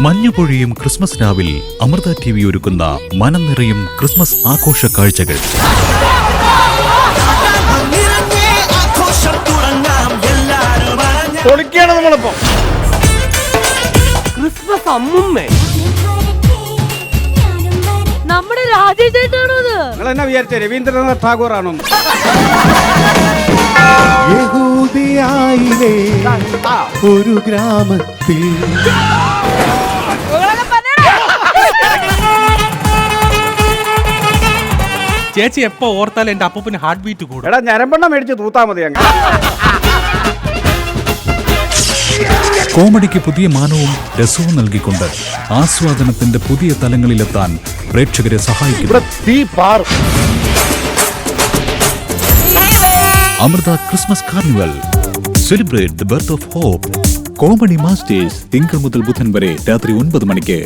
മഞ്ഞുപൊഴിയും Christmas രാവിൽ Amrita T V ഒരുക്കുന്ന മനം നിറയും ക്രിസ്മസ് ആഘോഷ കാഴ്ചകൾ. ക്രിസ്മസ് അമ്മുമ്മേ. നമ്മുടെ രാജേഷേട്ടാണോ അത്? നിങ്ങൾ എന്നാ വിചാരിച്ച? രവീന്ദ്രനാഥ് ടാഗോർ ആണോ ഒരു ഗ്രാമത്തിൽ. ചേച്ചി എപ്പോ ഓർത്താൽ എന്റെ അപ്പൂപ്പിന് ഹാർട്ട് ബീറ്റ് കൂടും. എടാ ഞരമ്പെണ്ണ മേടിച്ച് തൂത്താ മതി അങ്ങ്. കോമഡിക്ക് പുതിയ മാനവും രസവും നൽകിക്കൊണ്ട് ആസ്വാദനത്തിന്റെ പുതിയ തലങ്ങളിലെത്താൻ പ്രേക്ഷകരെ സഹായിക്കും തീ പാറും. Amrita Christmas carnival. Celebrate the birth of hope comedy masters തിങ്കൾ മുതൽ ബുധൻ വരെ രാത്രി ഒൻപത് മണിക്ക്